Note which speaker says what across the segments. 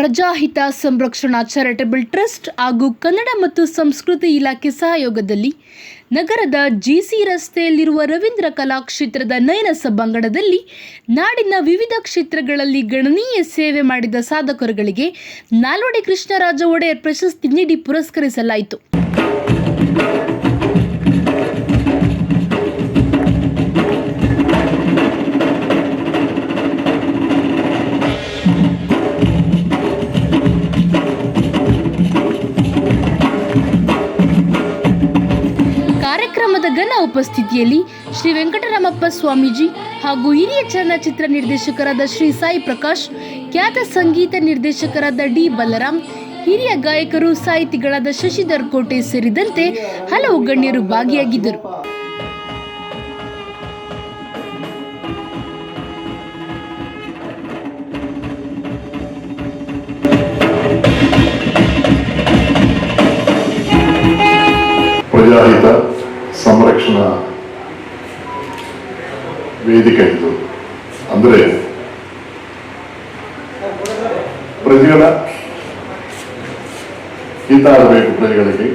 Speaker 1: ಪ್ರಜಾಹಿತ ಸಂರಕ್ಷಣಾ charitable trust ಹಾಗೂ ಕನ್ನಡ ಮತ್ತು ಸಂಸ್ಕೃತಿ ಇಲಾಖೆ ಸಹಯೋಗದಲ್ಲಿ ನಗರದ ಜಿಸಿ ರಸ್ತೆಯಲ್ಲಿರುವ ರವೀಂದ್ರ ಕಲಾಕ್ಷೇತ್ರದ ನಯನ ಸಭಾಂಗಣದಲ್ಲಿ ನಾಡಿನ ವಿವಿಧ ಕ್ಷೇತ್ರಗಳಲ್ಲಿ ಗಣನೀಯ ಸೇವೆ ಮಾಡಿದ ಸಾಧಕರುಗಳಿಗೆ ನಾಲ್ವಡಿ ಕೃಷ್ಣರಾಜ ಒಡೆಯರ್ ಪ್ರಶಸ್ತಿ ನೀಡಿ ಪುರಸ್ಕರಿಸಲಾಯಿತು. ಕಾರ್ಯಕ್ರಮದ ಉಪಸ್ಥಿತಿಯಲ್ಲಿ ಶ್ರೀ ವೆಂಕಟರಾಮಪ್ಪ ಸ್ವಾಮೀಜಿ ಹಾಗೂ ಹಿರಿಯ ಚಲನಚಿತ್ರ ನಿರ್ದೇಶಕರಾದ ಶ್ರೀ ಸಾಯಿ ಪ್ರಕಾಶ್, ಖ್ಯಾತ ಸಂಗೀತ ನಿರ್ದೇಶಕರಾದ ಡಿ ಬಲರಾಮ್ ಹಿರಿಯ ಗಾಯಕರು ಸಾಹಿತಿಗಳಾದ ಶಶಿಧರ್ ಕೋಟೆ ಸೇರಿದಂತೆ ಹಲವು ಗಣ್ಯರು ಭಾಗಿಯಾಗಿದ್ದರು.
Speaker 2: ಪ್ರಜಾಹಿತ ಸಂರಕ್ಷಣಾ ವೇದಿಕೆ ಇದು ಅಂದರೆ ಪ್ರಜೆಗಳ ಹಿತ ಆಗಬೇಕು ಪ್ರಜೆಗಳಿಗೆ.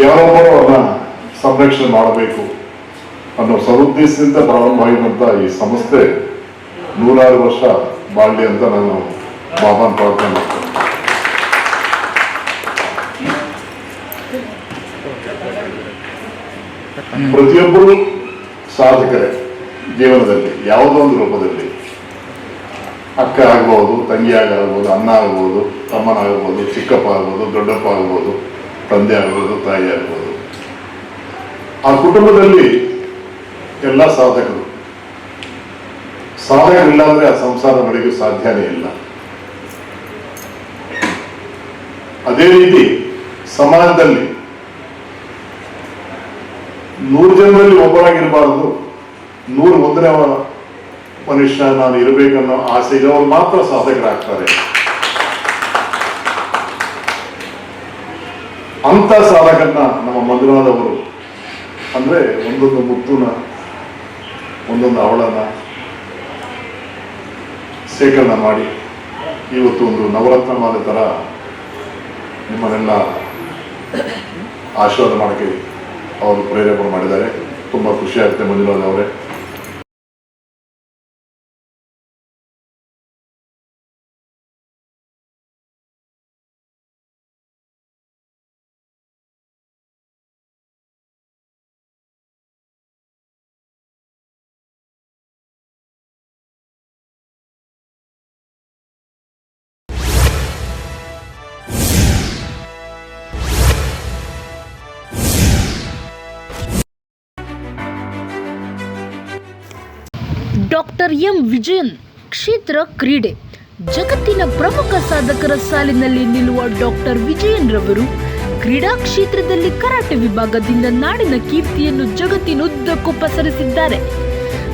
Speaker 2: ಯಾರೊಬ್ಬರು ಅವ್ರನ್ನ ಸಂರಕ್ಷಣೆ ಮಾಡಬೇಕು ಅನ್ನೋ ಸದುದ್ದೇಶದಿಂದ ಪ್ರಾರಂಭವಾಗಿರುವಂಥ ಈ ಸಂಸ್ಥೆ ನೂರಾರು ವರ್ಷ ಬಾಳ್ಲಿ ಅಂತ ನಾನು ಬಾಬಾನ್ ಪ್ರಾರ್ಥನೆ ಮಾಡ್ತೇನೆ ಪ್ರತಿಯೊಬ್ಬರು ಸಾಧಕರೇ ಜೀವನದಲ್ಲಿ, ಯಾವುದೋ ಒಂದು ರೂಪದಲ್ಲಿ. ಅಕ್ಕ ಆಗ್ಬೋದು, ತಂಗಿ ಆಗ್ಬೋದು ಅಣ್ಣ ಆಗ್ಬೋದು, ತಮ್ಮನಾಗ್ಬೋದು ಚಿಕ್ಕಪ್ಪ ಆಗ್ಬೋದು ದೊಡ್ಡಪ್ಪ ಆಗ್ಬೋದು ತಂದೆ ಆಗ್ಬೋದು, ತಾಯಿ ಆಗ್ಬೋದು. ಆ ಕುಟುಂಬದಲ್ಲಿ ಎಲ್ಲ ಸಾಧಕರು. ಸಾಧಕರಿಲ್ಲ ಅಂದ್ರೆ ಆ ಸಂಸಾರ ನಡೆಯಲು ಸಾಧ್ಯನೇ ಇಲ್ಲ. ಅದೇ ರೀತಿ ಸಮಾಜದಲ್ಲಿ ನೂರು ಜನರಲ್ಲಿ ಒಬ್ಬರಾಗಿರಬಾರದು. ನೂರು ಒಂದನೇ ಮನುಷ್ಯ ನಾನು ಇರಬೇಕನ್ನೋ ಆಸೆ ಇರೋರು ಮಾತ್ರ ಸಾಧಕರಾಗ್ತಾರೆ. ಅಂತ ಸಾಧಕನ್ನ ನಮ್ಮ ಮಧುರಾದವರು ಅಂದ್ರೆ ಒಂದೊಂದು ಮುತ್ತುನ, ಒಂದೊಂದು ಅವಳನ್ನ ಶೇಖರಣೆ ಮಾಡಿ ಇವತ್ತು ಒಂದು ನವರತ್ನ ಮಾಲೆ ತರ ನಿಮ್ಮನ್ನೆಲ್ಲ ಆಶೀರ್ವಾದ ಮಾಡಕ್ಕೆ ಅವರು ಪ್ರೇರೇಪಣೆ ಮಾಡಿದ್ದಾರೆ. ತುಂಬ ಖುಷಿ ಆಗುತ್ತೆ ಮಂಜುನಾಥ್ ಅವರೇ.
Speaker 1: ಡಾಕ್ಟರ್ ಎಂ ವಿಜಯನ್ ಕ್ಷೇತ್ರ ಕ್ರೀಡೆ. ಜಗತ್ತಿನ ಪ್ರಮುಖ ಸಾಧಕರ ಸಾಲಿನಲ್ಲಿ ನಿಲ್ಲುವ ಡಾಕ್ಟರ್ ವಿಜಯನ್ ರವರು ಕ್ರೀಡಾ ಕ್ಷೇತ್ರದಲ್ಲಿ ಕರಾಟೆ ವಿಭಾಗದಿಂದ ನಾಡಿನ ಕೀರ್ತಿಯನ್ನು ಜಗತ್ತಿನುದ್ದಕ್ಕೂ ಪಸರಿಸಿದ್ದಾರೆ.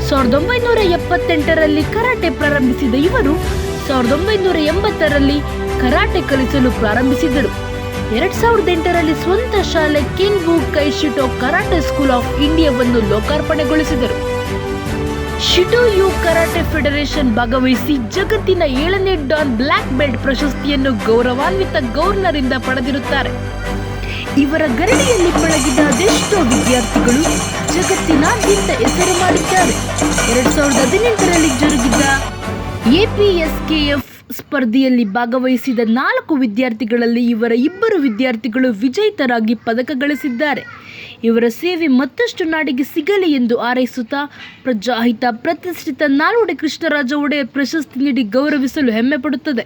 Speaker 1: ಸಾವಿರದ ಒಂಬೈನೂರ ಎಪ್ಪತ್ತೆಂಟರಲ್ಲಿ ಕರಾಟೆ ಪ್ರಾರಂಭಿಸಿದ ಇವರು ಸಾವಿರದ ಒಂಬೈನೂರ ಎಂಬತ್ತರಲ್ಲಿ ಕರಾಟೆ ಕಲಿಸಲು ಪ್ರಾರಂಭಿಸಿದರು. ಎರಡ್ ಸಾವಿರದ ಎಂಟರಲ್ಲಿ ಸ್ವಂತ ಶಾಲೆ Kenwu Kaishito karate school of ಇಂಡಿಯಾವನ್ನು ಲೋಕಾರ್ಪಣೆಗೊಳಿಸಿದರು. ಶಿಟೋ ಯು ಕರಾಟೆ ಫೆಡರೇಷನ್ ಭಾಗವಹಿಸಿ ಜಗತ್ತಿನ ಏಳನೇ ಡಾನ್ ಬ್ಲ್ಯಾಕ್ ಬೆಲ್ಟ್ ಪ್ರಶಸ್ತಿಯನ್ನು ಗೌರವಾನ್ವಿತ ಗವರ್ನರ್ ಇಂದ ಪಡೆದಿರುತ್ತಾರೆ. ಇವರ ಗರಡಿಯಲ್ಲಿ ಪಳಗಿದ ಅದೆಷ್ಟೋ ವಿದ್ಯಾರ್ಥಿಗಳು ಜಗತ್ತಿನಾದ್ಯಂತ ಹೆಸರು ಮಾಡಿದ್ದಾರೆ. ಎರಡ್ ಸಾವಿರದ ಹದಿನೆಂಟರಲ್ಲಿ ಜರುಗಿದ ಎಪಿಎಸ್ಕೆಎಫ್ ಸ್ಪರ್ಧೆಯಲ್ಲಿ ಭಾಗವಹಿಸಿದ ನಾಲ್ಕು ವಿದ್ಯಾರ್ಥಿಗಳಲ್ಲಿ ಇವರ ಇಬ್ಬರು ವಿದ್ಯಾರ್ಥಿಗಳು ವಿಜೇತರಾಗಿ ಪದಕ ಗಳಿಸಿದ್ದಾರೆ. ಇವರ ಸೇವೆ ಮತ್ತಷ್ಟು ನಾಡಿಗೆ ಸಿಗಲಿ ಎಂದು ಹಾರೈಸುತ್ತಾ ಪ್ರಜಾಹಿತ ಪ್ರತಿಷ್ಠಿತ ನಾಲ್ವಡಿ ಕೃಷ್ಣರಾಜ ಒಡೆಯರ್ ಪ್ರಶಸ್ತಿ ನೀಡಿ ಗೌರವಿಸಲು ಹೆಮ್ಮೆ ಪಡುತ್ತದೆ.